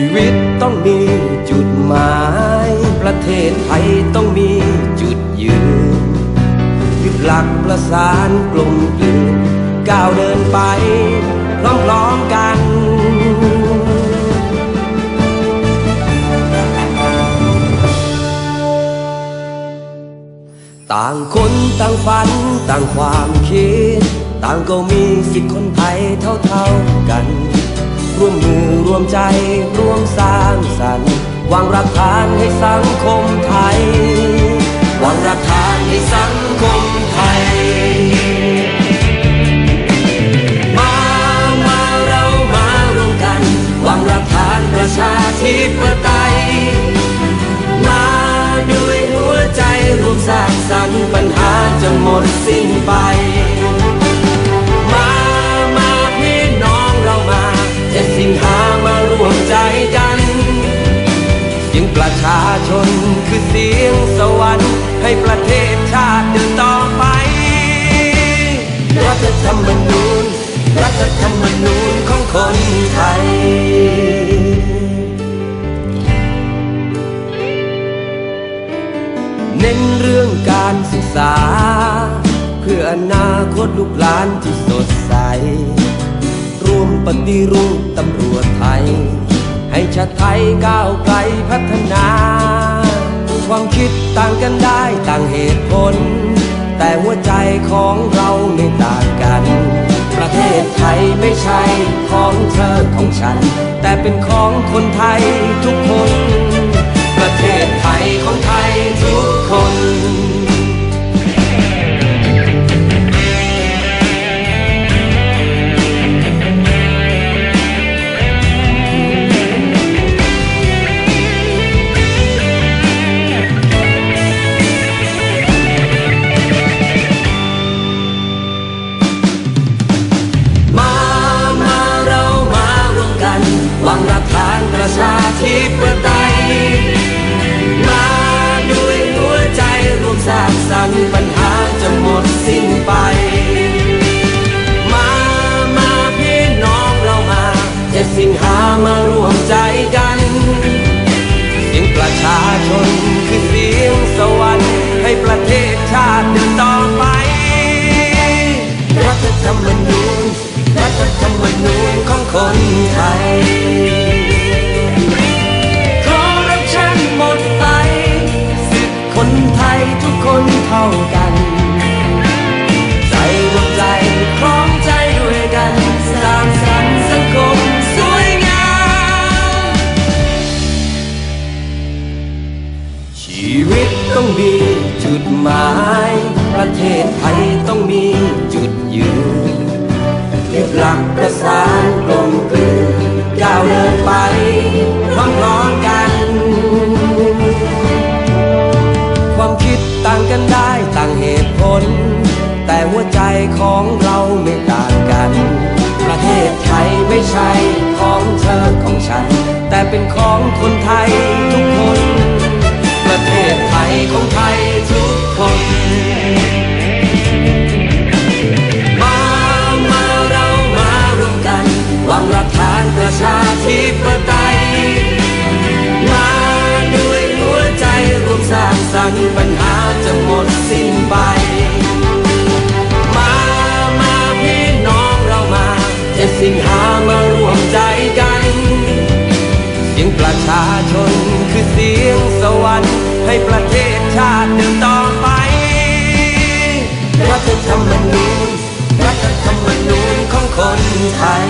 ีวิตต้องมีจุดหมาย ประเทศไทยต้องมีจุดยืนยึดหลักประสานกลมกลืนก้าวเดินไปพร้อมๆกันต่างคนต่างฝันต่างความคิด ต่างก็มีสิทธิ์คนไทยเท่าๆกัน ร่วมมือร่วมใจร่วมสร้างสรรค์ วางรักฐานให้สังคมไทย วางรักฐานให้สังคม มนูญของคนไทย เน้นเรื่องการศึกษา เพื่ออนาคตลูกหลานที่สดใสร่วมปฏิรูปตำรวจไทย ให้ชาติไทยก้าวไกลพัฒนา ความคิดต่างกันได้ต่างเหตุผล แต่หัวใจของเราไม่ต่างกัน ประเทศไทยไม่ใช่ของเธอของฉัน แต่เป็นของคนไทยทุกคน ประเทศไทยของไทยทุกคน เท่ากันใจรวมใจพร้อมใจด้วยกัน สร้างสรรค์สังคมสวยงาม ชีวิตต้องมีจุดหมาย ประเทศไทยต้องมีจุดยืนยึดหลักประสาน ของเราไม่ต่างกัน ประเทศไทยไม่ใช่ของเธอของฉัน แต่เป็นของคนไทยทุกคน มารวมใจกัน เสียงประชาชนคือเสียงสวรรค์ให้ประเทศชาติเดินต่อไป รัฐธรรมนูญรัฐธรรมนูญของคนไทย